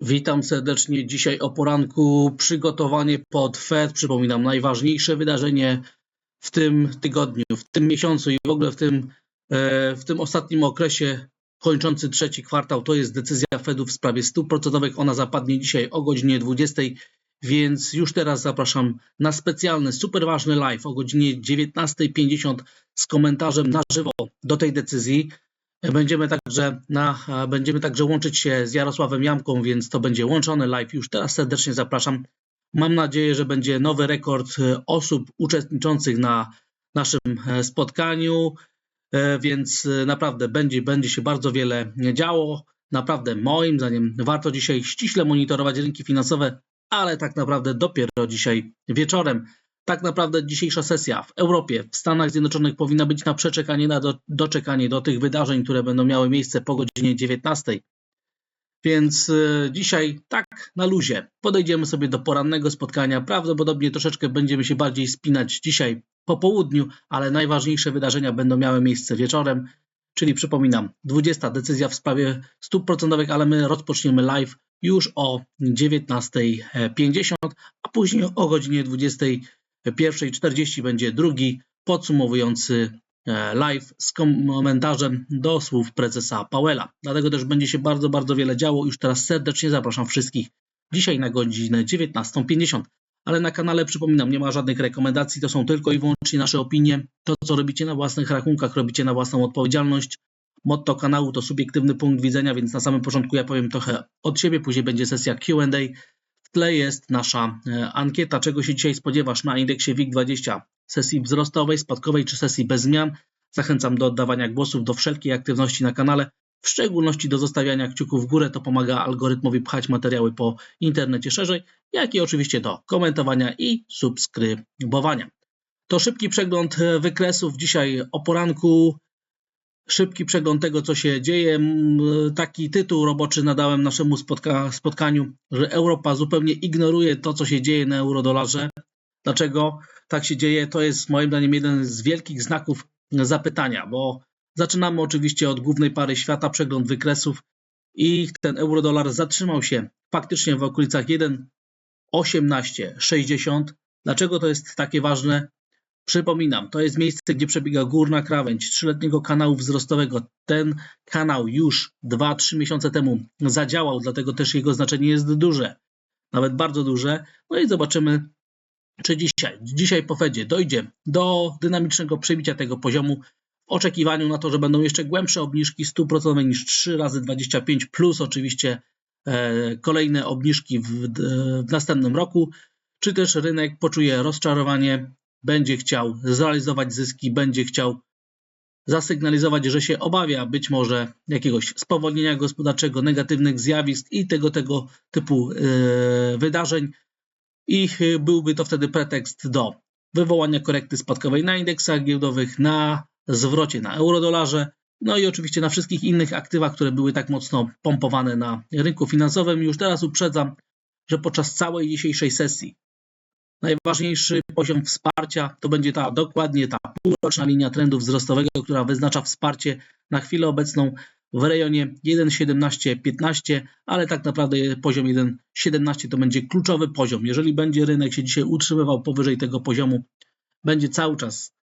Witam serdecznie. Dzisiaj o poranku przygotowanie pod Fed. Przypominam, najważniejsze wydarzenie w tym tygodniu, w tym miesiącu i w ogóle w tym, e, w tym ostatnim okresie kończący trzeci kwartał to jest decyzja Fedu w sprawie stóp procentowych. Ona zapadnie dzisiaj o godzinie 20, więc już teraz zapraszam na specjalny, super ważny live o godzinie 19.50 z komentarzem na żywo do tej decyzji. Będziemy także, na, będziemy także łączyć się z Jarosławem Jamką, więc to będzie łączony live. Już teraz serdecznie zapraszam. Mam nadzieję, że będzie nowy rekord e, osób uczestniczących na naszym e, spotkaniu, e, więc naprawdę będzie, będzie się bardzo wiele działo. Naprawdę moim zdaniem warto dzisiaj ściśle monitorować rynki finansowe, ale tak naprawdę dopiero dzisiaj wieczorem tak naprawdę dzisiejsza sesja w Europie, w Stanach Zjednoczonych powinna być na przeczekanie, na do, doczekanie do tych wydarzeń, które będą miały miejsce po godzinie 19. Więc y, dzisiaj tak na luzie podejdziemy sobie do porannego spotkania. Prawdopodobnie troszeczkę będziemy się bardziej spinać dzisiaj po południu, ale najważniejsze wydarzenia będą miały miejsce wieczorem. Czyli przypominam, 20 decyzja w sprawie stóp procentowych, ale my rozpoczniemy live już o 19.50, a później o godzinie 20 pierwszej 40 będzie drugi podsumowujący e, live z komentarzem do słów prezesa Powella. Dlatego też będzie się bardzo, bardzo wiele działo. Już teraz serdecznie zapraszam wszystkich dzisiaj na godzinę 19.50. Ale na kanale przypominam, nie ma żadnych rekomendacji, to są tylko i wyłącznie nasze opinie. To, co robicie na własnych rachunkach, robicie na własną odpowiedzialność. Motto kanału to subiektywny punkt widzenia, więc na samym początku ja powiem trochę od siebie, później będzie sesja QA. W tle jest nasza e, ankieta, czego się dzisiaj spodziewasz na indeksie WIG20, sesji wzrostowej, spadkowej czy sesji bez zmian. Zachęcam do oddawania głosów do wszelkiej aktywności na kanale, w szczególności do zostawiania kciuków w górę, to pomaga algorytmowi pchać materiały po internecie szerzej, jak i oczywiście do komentowania i subskrybowania. To szybki przegląd e, wykresów dzisiaj o poranku szybki przegląd tego, co się dzieje. Taki tytuł roboczy nadałem naszemu spotka spotkaniu, że Europa zupełnie ignoruje to, co się dzieje na eurodolarze. Dlaczego tak się dzieje? To jest moim zdaniem jeden z wielkich znaków zapytania, bo zaczynamy oczywiście od głównej pary świata, przegląd wykresów i ten eurodolar zatrzymał się faktycznie w okolicach 1,1860. Dlaczego to jest takie ważne? Przypominam, to jest miejsce, gdzie przebiega górna krawędź trzyletniego kanału wzrostowego. Ten kanał już 2-3 miesiące temu zadziałał, dlatego też jego znaczenie jest duże, nawet bardzo duże. No i zobaczymy, czy dzisiaj, dzisiaj po Fedzie dojdzie do dynamicznego przebicia tego poziomu w oczekiwaniu na to, że będą jeszcze głębsze obniżki 100% niż 3 razy 25 plus oczywiście e, kolejne obniżki w, w następnym roku, czy też rynek poczuje rozczarowanie będzie chciał zrealizować zyski, będzie chciał zasygnalizować, że się obawia być może jakiegoś spowolnienia gospodarczego, negatywnych zjawisk i tego, tego typu yy, wydarzeń. I byłby to wtedy pretekst do wywołania korekty spadkowej na indeksach giełdowych, na zwrocie na eurodolarze, no i oczywiście na wszystkich innych aktywach, które były tak mocno pompowane na rynku finansowym. Już teraz uprzedzam, że podczas całej dzisiejszej sesji Najważniejszy poziom wsparcia to będzie ta dokładnie ta półroczna linia trendu wzrostowego, która wyznacza wsparcie na chwilę obecną w rejonie 1,1715, ale tak naprawdę poziom 1,17 to będzie kluczowy poziom. Jeżeli będzie rynek się dzisiaj utrzymywał powyżej tego poziomu, będzie cały czas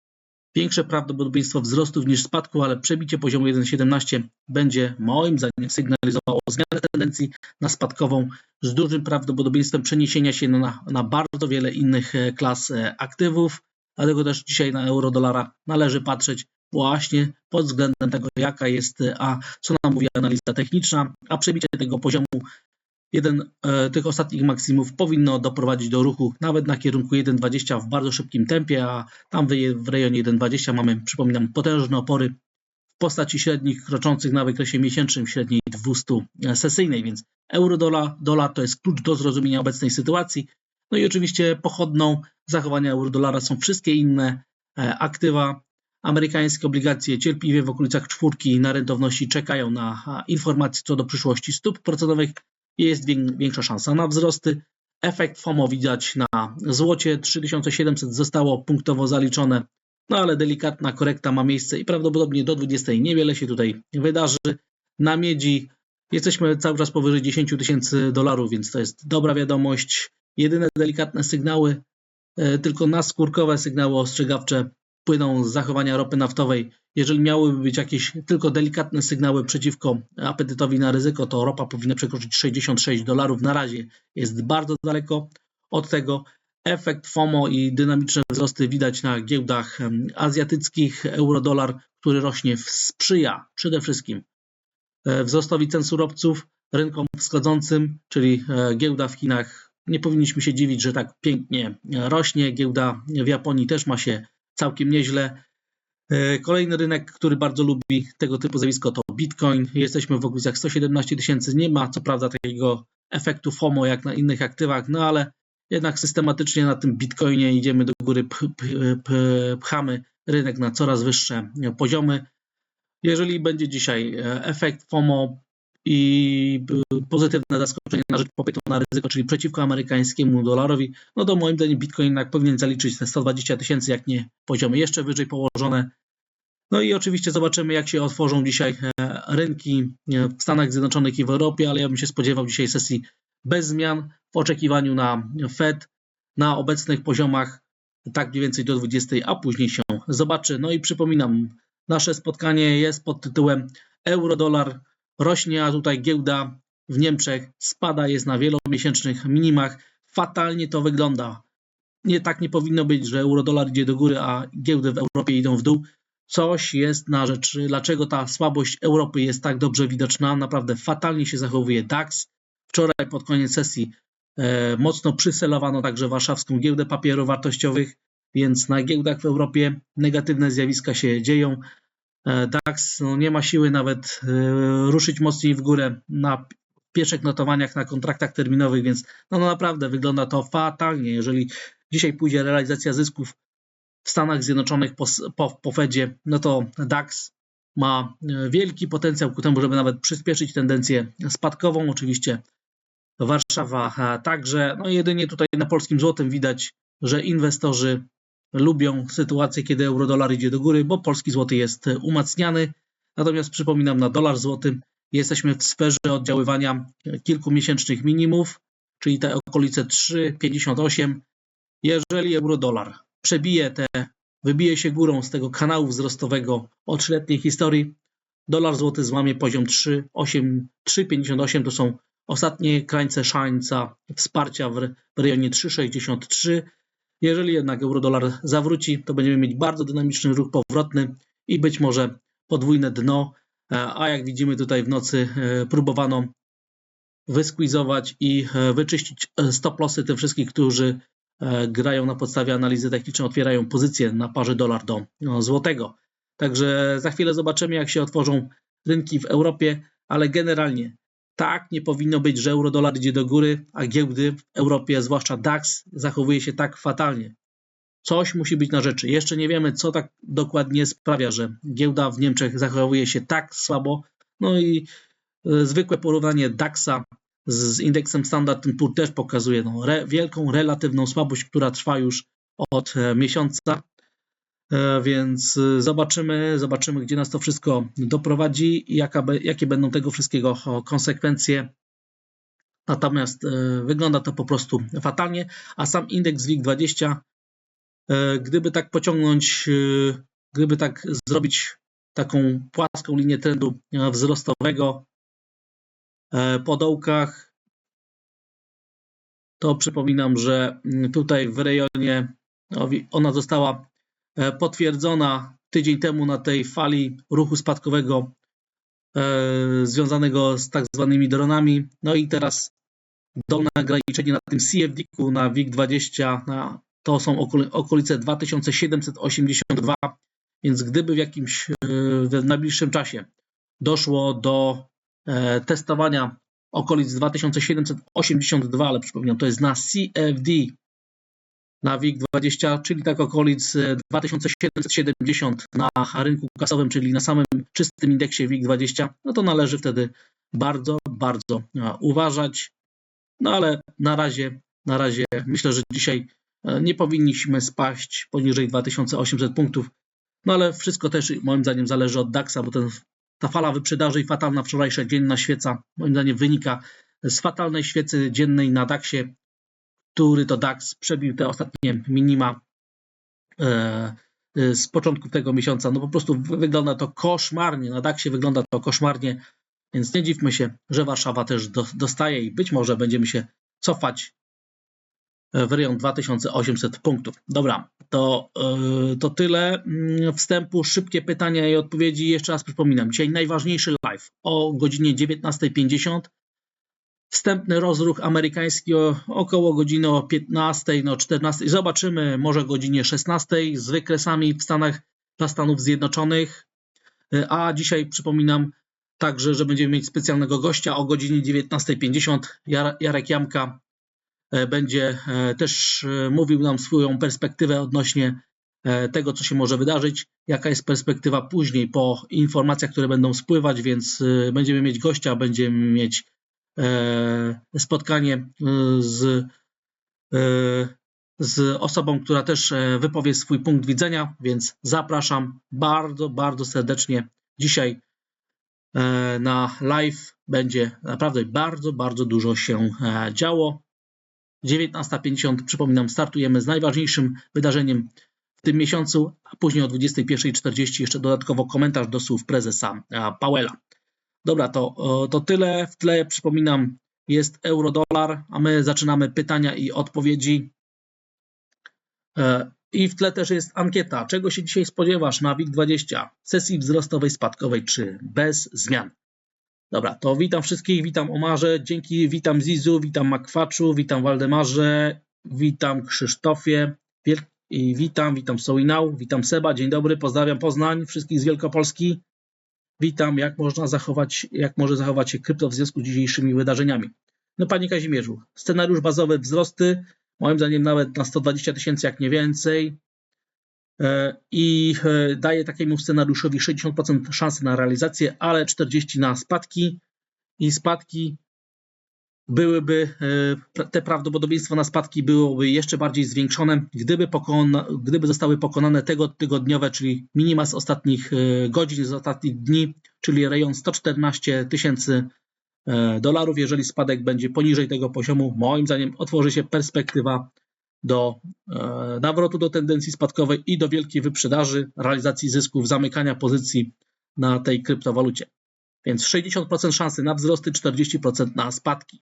większe prawdopodobieństwo wzrostów niż spadku, ale przebicie poziomu 1,17 będzie moim zdaniem sygnalizowało zmianę tendencji na spadkową z dużym prawdopodobieństwem przeniesienia się na, na bardzo wiele innych e, klas e, aktywów. Dlatego też dzisiaj na euro-dolara należy patrzeć właśnie pod względem tego, jaka jest, e, a co nam mówi analiza techniczna, a przebicie tego poziomu jeden e, tych ostatnich maksimów powinno doprowadzić do ruchu nawet na kierunku 1,20 w bardzo szybkim tempie, a tam w, rejonie 1,20 mamy, przypominam, potężne opory w postaci średnich kroczących na wykresie miesięcznym średniej 200 sesyjnej, więc euro-dolar dolar to jest klucz do zrozumienia obecnej sytuacji. No i oczywiście pochodną zachowania euro-dolara są wszystkie inne e, aktywa. Amerykańskie obligacje cierpliwie w okolicach czwórki na rentowności czekają na informacje co do przyszłości stóp procentowych jest większa szansa na wzrosty. Efekt FOMO widać na złocie 3700 zostało punktowo zaliczone, no ale delikatna korekta ma miejsce i prawdopodobnie do 20 niewiele się tutaj wydarzy. Na miedzi Jesteśmy cały czas powyżej 10 tysięcy dolarów, więc to jest dobra wiadomość. Jedyne delikatne sygnały, e, tylko naskórkowe sygnały ostrzegawcze płyną z zachowania ropy naftowej. Jeżeli miałyby być jakieś tylko delikatne sygnały przeciwko apetytowi na ryzyko, to ropa powinna przekroczyć 66 dolarów. Na razie jest bardzo daleko od tego. Efekt FOMO i dynamiczne wzrosty widać na giełdach azjatyckich. Euro-dolar, który rośnie, sprzyja przede wszystkim e, wzrostowi cen surowców, rynkom wschodzącym, czyli e, giełda w Chinach. Nie powinniśmy się dziwić, że tak pięknie e, rośnie. Giełda w Japonii też ma się całkiem nieźle. E, Kolejny rynek, który bardzo lubi tego typu zjawisko to Bitcoin. Jesteśmy w okolicach 117 tysięcy. Nie ma co prawda takiego efektu FOMO jak na innych aktywach, no ale jednak systematycznie na tym Bitcoinie idziemy do góry, pchamy rynek na coraz wyższe poziomy. Jeżeli będzie dzisiaj e, efekt FOMO i pozytywne zaskoczenie na rzecz popytu na ryzyko, czyli przeciwko amerykańskiemu dolarowi, no to moim zdaniem Bitcoin jednak powinien zaliczyć te 120 tysięcy, jak nie poziomy jeszcze wyżej położone. No i oczywiście zobaczymy, jak się otworzą dzisiaj e, rynki w Stanach Zjednoczonych i w Europie, ale ja bym się spodziewał dzisiaj sesji bez zmian w oczekiwaniu na Fed na obecnych poziomach, tak mniej więcej do 20, a później się zobaczy. No i przypominam, nasze spotkanie jest pod tytułem Euro-dolar rośnie, a tutaj giełda w Niemczech spada, jest na wielomiesięcznych minimach. Fatalnie to wygląda. Nie tak nie powinno być, że euro-dolar idzie do góry, a giełdy w Europie idą w dół. Coś jest na rzecz, dlaczego ta słabość Europy jest tak dobrze widoczna. Naprawdę fatalnie się zachowuje DAX. Wczoraj pod koniec sesji e, mocno przyselowano także warszawską giełdę papierów wartościowych, więc na giełdach w Europie negatywne zjawiska się dzieją. E, DAX no, nie ma siły nawet e, ruszyć mocniej w górę na pierwszych notowaniach na kontraktach terminowych, więc no, no naprawdę wygląda to fatalnie. Jeżeli dzisiaj pójdzie realizacja zysków w Stanach Zjednoczonych po, po, po Fedzie, no to DAX ma e, wielki potencjał ku temu, żeby nawet przyspieszyć tendencję spadkową. Oczywiście Warszawa także. No jedynie tutaj na polskim złotym widać, że inwestorzy lubią sytuację, kiedy euro-dolar idzie do góry, bo polski złoty jest umacniany. Natomiast przypominam, na dolar złotym jesteśmy w sferze oddziaływania kilkumiesięcznych minimów, czyli te okolice 3,58. Jeżeli euro-dolar przebije te, wybije się górą z tego kanału wzrostowego o trzyletniej historii, dolar złoty złamie poziom 3,8 3,58 to są ostatnie krańce szańca wsparcia w, w rejonie 3,63. Jeżeli jednak euro-dolar zawróci, to będziemy mieć bardzo dynamiczny ruch powrotny i być może podwójne dno, e, a jak widzimy tutaj w nocy e, próbowano wyskwizować i e, wyczyścić stop lossy tym wszystkich, którzy grają na podstawie analizy technicznej, otwierają pozycje na parze dolar do no, złotego. Także za chwilę zobaczymy, jak się otworzą rynki w Europie, ale generalnie tak nie powinno być, że euro-dolar idzie do góry, a giełdy w Europie, zwłaszcza DAX, zachowuje się tak fatalnie. Coś musi być na rzeczy. Jeszcze nie wiemy, co tak dokładnie sprawia, że giełda w Niemczech zachowuje się tak słabo. No i e, zwykłe porównanie DAX-a z, indeksem Standard Poor's też pokazuje no, re, wielką relatywną słabość, która trwa już od e, miesiąca. E, Więc e, zobaczymy, zobaczymy, gdzie nas to wszystko doprowadzi i jaka, jakie będą tego wszystkiego konsekwencje. Natomiast e, wygląda to po prostu fatalnie, a sam indeks WIG20, e, gdyby tak pociągnąć, gdyby tak zrobić taką płaską linię trendu wzrostowego po dołkach, to przypominam, że mm, tutaj w rejonie ona została potwierdzona tydzień temu na tej fali ruchu spadkowego e, związanego z tak zwanymi dronami. No i teraz dolne ograniczenie na tym CFD-ku na WIG20 na, to są okoli- okolice 2782, więc gdyby w jakimś e, w najbliższym czasie doszło do e, testowania okolic 2782, ale przypominam, to jest na CFD na WIG20, czyli tak okolic e, 2770 na rynku kasowym, czyli na samym czystym indeksie WIG20, no to należy wtedy bardzo, bardzo e, uważać. No ale na razie, na razie myślę, że dzisiaj e, nie powinniśmy spaść poniżej 2800 punktów. No ale wszystko też moim zdaniem zależy od DAX-a, bo ten ta fala wyprzedaży i fatalna wczorajsza dzienna świeca, moim zdaniem wynika z fatalnej świecy dziennej na DAX-ie, który to DAX przebił te ostatnie minima e, e, z początku tego miesiąca. No po prostu wy- wygląda to koszmarnie, na DAX-ie wygląda to koszmarnie, więc nie dziwmy się, że Warszawa też do, dostaje i być może będziemy się cofać w rejon 2800 punktów. Dobra, to, to tyle mm, wstępu. Szybkie pytania i odpowiedzi. Jeszcze raz przypominam, dzisiaj najważniejszy live o godzinie 19.50. Wstępny rozruch amerykański około godziny o 15, no 14. Zobaczymy, może godzinie 16 z wykresami w Stanach dla Stanów Zjednoczonych. A dzisiaj przypominam także, że będziemy mieć specjalnego gościa o godzinie 19.50. Jar- Jarek Jamka e, będzie e, też e, mówił nam swoją perspektywę odnośnie tego, co się może wydarzyć, jaka jest perspektywa później po informacjach, które będą spływać, więc będziemy mieć gościa, będziemy mieć spotkanie e, z, e, z osobą, która też e, wypowie swój punkt widzenia, więc zapraszam bardzo, bardzo serdecznie dzisiaj e, na live. Będzie naprawdę bardzo, bardzo dużo się e, działo. 19.50, przypominam, startujemy z najważniejszym wydarzeniem w tym miesiącu, a później o 21.40 jeszcze dodatkowo komentarz do słów prezesa e, Powella. Dobra, to, to tyle. W tle, przypominam, jest euro-dolar, a my zaczynamy pytania i odpowiedzi. E, I w tle też jest ankieta. Czego się dzisiaj spodziewasz na WIG20? Sesji wzrostowej, spadkowej czy bez zmian? Dobra, to witam wszystkich, witam Omarze, dzięki, witam Zizu, witam Makwaczu, witam Waldemarze, witam Krzysztofie i witam, witam Soinał, witam Seba, dzień dobry, pozdrawiam Poznań, wszystkich z Wielkopolski. Witam, jak można zachować, jak może zachować się krypto w związku z dzisiejszymi wydarzeniami. No panie Kazimierzu, scenariusz bazowy wzrosty, moim zdaniem nawet na 120 tysięcy, jak nie więcej. E, I e, daje takiemu scenariuszowi 60% szansy na realizację, ale 40% na spadki. I spadki byłyby, e, te prawdopodobieństwo na spadki byłoby jeszcze bardziej zwiększone, gdyby, pokona, gdyby zostały pokonane tego tygodniowe, czyli minima z ostatnich e, godzin, z ostatnich dni, czyli rejon 114 tysięcy e, dolarów. Jeżeli spadek będzie poniżej tego poziomu, moim zdaniem otworzy się perspektywa do nawrotu do tendencji spadkowej i do wielkiej wyprzedaży, realizacji zysków, zamykania pozycji na tej kryptowalucie. Więc 60% szansy na wzrosty, 40% na spadki.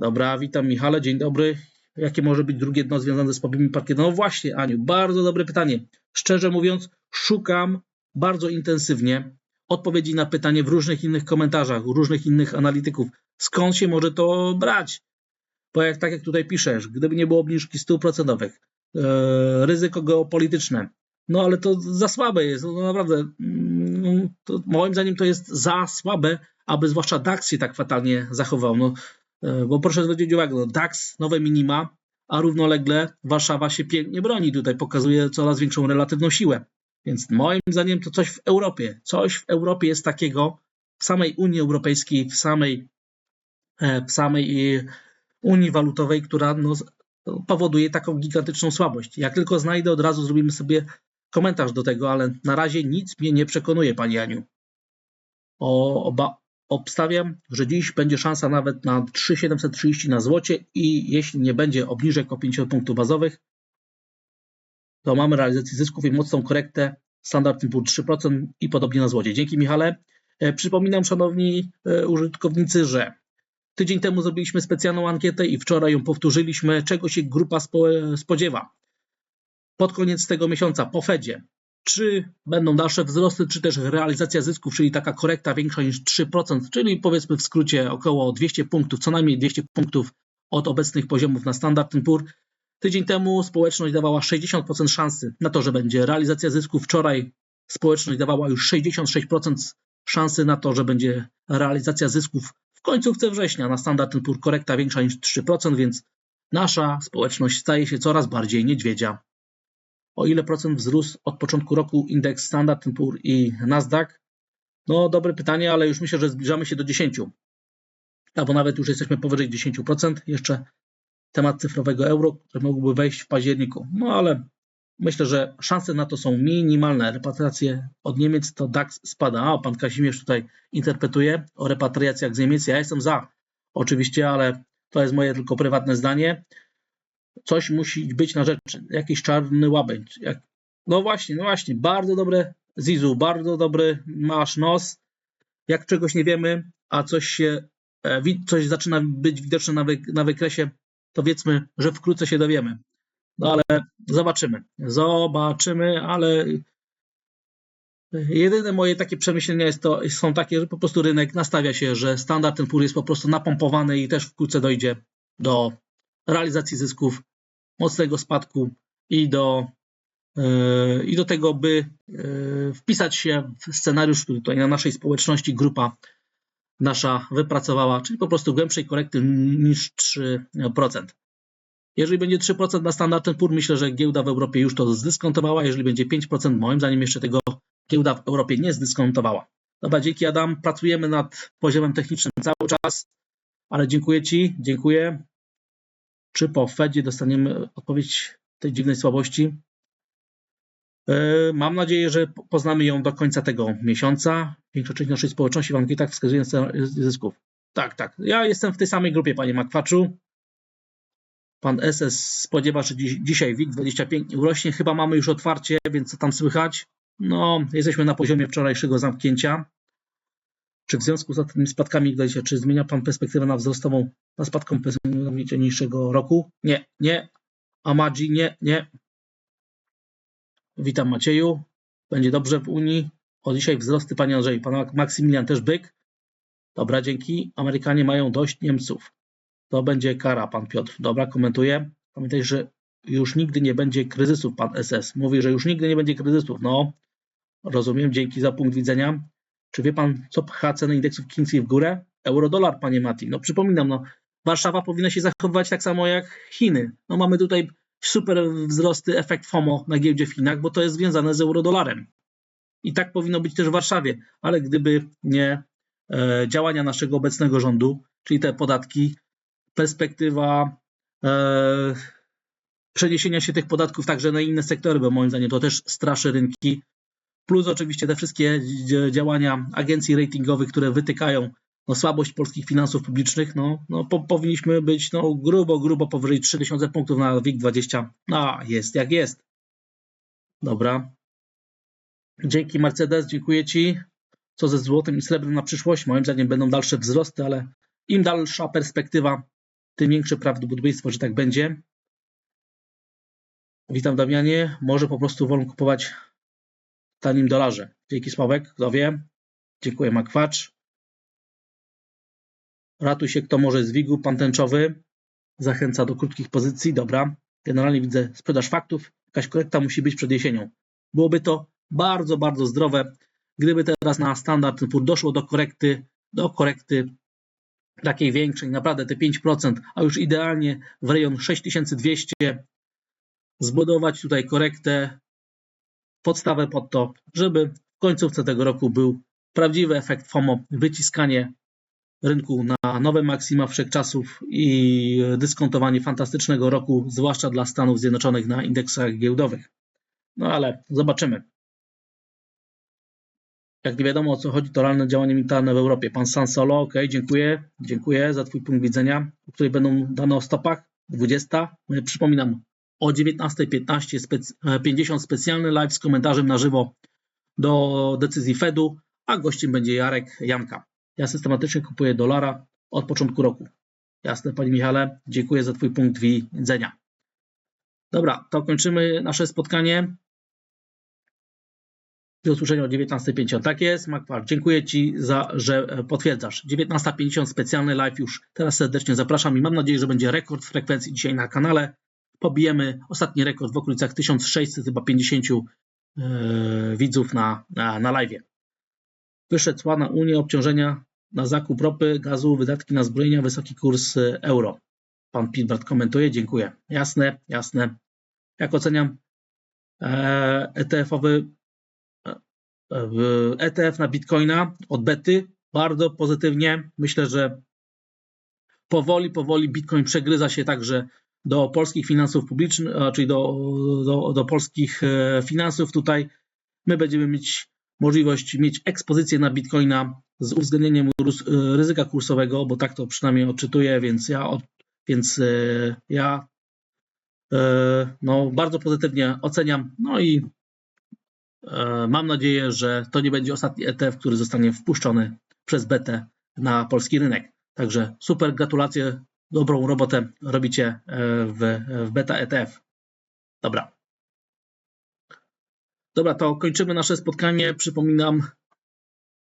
Dobra, witam Michale, dzień dobry. Jakie może być drugie dno związane z słabymi parkietami? No właśnie, Aniu, bardzo dobre pytanie. Szczerze mówiąc, szukam bardzo intensywnie odpowiedzi na pytanie w różnych innych komentarzach, u różnych innych analityków. Skąd się może to brać? Bo jak tak jak tutaj piszesz, gdyby nie było obniżki stóp procentowych, e, ryzyko geopolityczne, no ale to za słabe jest, no naprawdę, mm, moim zdaniem to jest za słabe, aby zwłaszcza DAX się tak fatalnie zachował. No, bo proszę zwrócić uwagę, no DAX, nowe minima, a równolegle Warszawa się pięknie broni, tutaj pokazuje coraz większą relatywną siłę. Więc moim zdaniem to coś w Europie, coś w Europie jest takiego, w samej Unii Europejskiej, w samej, e, w samej e, Unii Walutowej, która no, powoduje taką gigantyczną słabość. Jak tylko znajdę, od razu zrobimy sobie komentarz do tego, ale na razie nic mnie nie przekonuje, Pani Aniu. O, obstawiam, że dziś będzie szansa nawet na 3,730 na złocie i jeśli nie będzie obniżek o 50 punktów bazowych, to mamy realizację zysków i mocną korektę Standard Poor's 3% i podobnie na złocie. Dzięki Michale. E, Przypominam, szanowni e, użytkownicy, że tydzień temu zrobiliśmy specjalną ankietę i wczoraj ją powtórzyliśmy, czego się grupa spo- spodziewa. Pod koniec tego miesiąca po Fedzie, czy będą dalsze wzrosty, czy też realizacja zysków, czyli taka korekta większa niż 3%, czyli powiedzmy w skrócie około 200 punktów, co najmniej 200 punktów od obecnych poziomów na Standard Poor's. Tydzień temu społeczność dawała 60% szansy na to, że będzie realizacja zysków. Wczoraj społeczność dawała już 66% szansy na to, że będzie realizacja zysków w końcówce września na Standard Poor's korekta większa niż 3%, więc nasza społeczność staje się coraz bardziej niedźwiedzia. O ile procent wzrósł od początku roku indeks Standard Poor's i Nasdaq? No dobre pytanie, ale już myślę, że zbliżamy się do 10. Albo nawet już jesteśmy powyżej 10%. Jeszcze temat cyfrowego euro, który mógłby wejść w październiku. No ale myślę, że szanse na to są minimalne. Repatriacje od Niemiec to DAX spada. A, pan Kazimierz tutaj interpretuje o repatriacjach z Niemiec. Ja jestem za, oczywiście, ale to jest moje tylko prywatne zdanie. Coś musi być na rzeczy. Jakiś czarny łabędź. Jak... No właśnie, no właśnie. Bardzo dobre, Zizu, bardzo dobry masz nos. Jak czegoś nie wiemy, a coś się, e, coś zaczyna być widoczne na, wy, na wykresie, to wiedzmy, że wkrótce się dowiemy. No ale zobaczymy. Zobaczymy, ale jedyne moje takie przemyślenia jest to, są takie, że po prostu rynek nastawia się, że standard ten pół jest po prostu napompowany i też wkrótce dojdzie do realizacji zysków, mocnego spadku i do, yy, i do tego, by yy, wpisać się w scenariusz, który tutaj na naszej społeczności grupa nasza wypracowała, czyli po prostu głębszej korekty niż 3%. Jeżeli będzie 3% na Standard Poor's, myślę, że giełda w Europie już to zdyskontowała. Jeżeli będzie 5%, moim zdaniem jeszcze tego giełda w Europie nie zdyskontowała. Dobra, dzięki Adam. Pracujemy nad poziomem technicznym cały czas, ale dziękuję Ci, dziękuję. Czy po Fedzie dostaniemy odpowiedź tej dziwnej słabości? Yy, Mam nadzieję, że po- poznamy ją do końca tego miesiąca. Większa część naszej społeczności w ankietach wskazuje na zysków. Tak, tak. Ja jestem w tej samej grupie, panie Makwaczu. Pan SS spodziewa, że dziś, dzisiaj WIG25 nie urośnie. Chyba mamy już otwarcie, więc co tam słychać? No, jesteśmy na poziomie wczorajszego zamknięcia. Czy w związku z tymi spadkami, WIG20, czy zmienia Pan perspektywę na wzrostową, na spadką perspektywę niższego roku? Nie, nie. Amadzi, nie, nie. Witam Macieju. Będzie dobrze w Unii. O dzisiaj wzrosty, panie Andrzej. Pan Mak- Maksymilian też byk. Dobra, dzięki. Amerykanie mają dość Niemców. To będzie kara, pan Piotr. Dobra, komentuję. Pamiętaj, że już nigdy nie będzie kryzysów, pan SS. Mówi, że już nigdy nie będzie kryzysów. No, rozumiem, dzięki za punkt widzenia. Czy wie pan, co pcha ceny indeksów chińskich w górę? Euro-dolar, panie Mati. No przypominam, no, Warszawa powinna się zachowywać tak samo jak Chiny. No mamy tutaj super wzrosty, efekt FOMO na giełdzie w Chinach, bo to jest związane z eurodolarem. I tak powinno być też w Warszawie, ale gdyby nie e, działania naszego obecnego rządu, czyli te podatki, perspektywa e, przeniesienia się tych podatków także na inne sektory, bo moim zdaniem to też straszy rynki. Plus oczywiście te wszystkie dzi- działania agencji ratingowych, które wytykają no, słabość polskich finansów publicznych, no, no po, powinniśmy być no, grubo, grubo powyżej 3000 punktów na WIG20. No, jest jak jest. Dobra. Dzięki Mercedes, dziękuję Ci. Co ze złotem i srebrem na przyszłość? Moim zdaniem będą dalsze wzrosty, ale im dalsza perspektywa, tym większe prawdopodobieństwo, że tak będzie. Witam Damianie. Może po prostu wolę kupować tanim dolarze. Dzięki Sławek, kto wie. Dziękuję Makwacz. Ratuj się kto może z WIG-u, pan tęczowy. Zachęca do krótkich pozycji, dobra. Generalnie widzę sprzedaż faktów. Jakaś korekta musi być przed jesienią. Byłoby to bardzo, bardzo zdrowe, gdyby teraz na standard Poor doszło do korekty, do korekty takiej większej, naprawdę te 5%, a już idealnie w rejon 6200 zbudować tutaj korektę, podstawę pod to, żeby w końcówce tego roku był prawdziwy efekt FOMO, wyciskanie rynku na nowe maksima wszechczasów i dyskontowanie fantastycznego roku, zwłaszcza dla Stanów Zjednoczonych na indeksach giełdowych. No ale zobaczymy. Jak nie wiadomo o co chodzi, to realne działanie militarne w Europie. Pan Sansolo, ok, dziękuję. Dziękuję za Twój punkt widzenia, o której będą dane o stopach. 20. E, Przypominam, o 19.15 spec 50 specjalny live z komentarzem na żywo do decyzji Fedu, a gościem będzie Jarek Janka. Ja systematycznie kupuję dolara od początku roku. Jasne, Panie Michale, dziękuję za Twój punkt widzenia. Dobra, to kończymy nasze spotkanie. Do usłyszenia o 19.50. Tak jest, Makwar. Dziękuję Ci za, że e, potwierdzasz. 19.50 specjalny live już teraz serdecznie zapraszam i mam nadzieję, że będzie rekord frekwencji dzisiaj na kanale. Pobijemy ostatni rekord w okolicach 1600 chyba 50 e, widzów na, na, na live. Wyszedł na Unię, obciążenia na zakup ropy, gazu, wydatki na zbrojenia, wysoki kurs e, euro. Pan Pitbart komentuje, dziękuję. Jasne, jasne. Jak oceniam e, ETF-owy w ETF na Bitcoina od bety bardzo pozytywnie. Myślę, że powoli, powoli Bitcoin przegryza się także do polskich finansów publicznych, czyli do, do, do polskich e, finansów. Tutaj my będziemy mieć możliwość mieć ekspozycję na Bitcoina z uwzględnieniem e, ryzyka kursowego, bo tak to przynajmniej odczytuję, więc ja, więc e, ja no, bardzo pozytywnie oceniam. No i mam nadzieję, że to nie będzie ostatni ETF, który zostanie wpuszczony przez BT na polski rynek. Także super, gratulacje, dobrą robotę robicie e, w, w Beta ETF. Dobra. Dobra, to kończymy nasze spotkanie. Przypominam,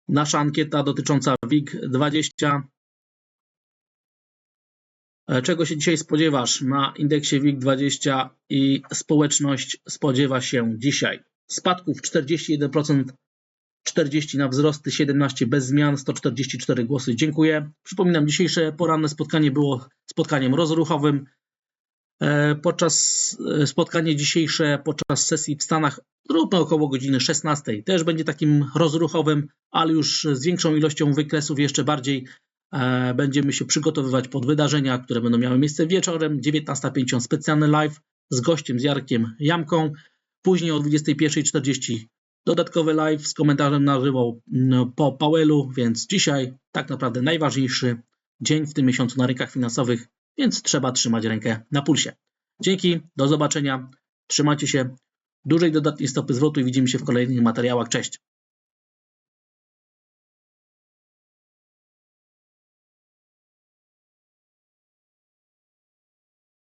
nasza ankieta dotycząca WIG20. E, Czego się dzisiaj spodziewasz na indeksie WIG20 i społeczność spodziewa się dzisiaj? Spadków 41%, 40 na wzrosty, 17 bez zmian, 144 głosy. Dziękuję. Przypominam, dzisiejsze poranne spotkanie było spotkaniem rozruchowym. E, Podczas e, spotkanie dzisiejsze, podczas sesji w Stanach, zróbmy około godziny 16. Też będzie takim rozruchowym, ale już z większą ilością wykresów, jeszcze bardziej e, będziemy się przygotowywać pod wydarzenia, które będą miały miejsce wieczorem. 19.50 specjalny live z gościem, z Jarkiem Jamką. Później o 21.40 dodatkowy live z komentarzem na żywo po Powellu, więc dzisiaj tak naprawdę najważniejszy dzień w tym miesiącu na rynkach finansowych, więc trzeba trzymać rękę na pulsie. Dzięki, do zobaczenia, trzymajcie się, dużej dodatniej stopy zwrotu i widzimy się w kolejnych materiałach. Cześć!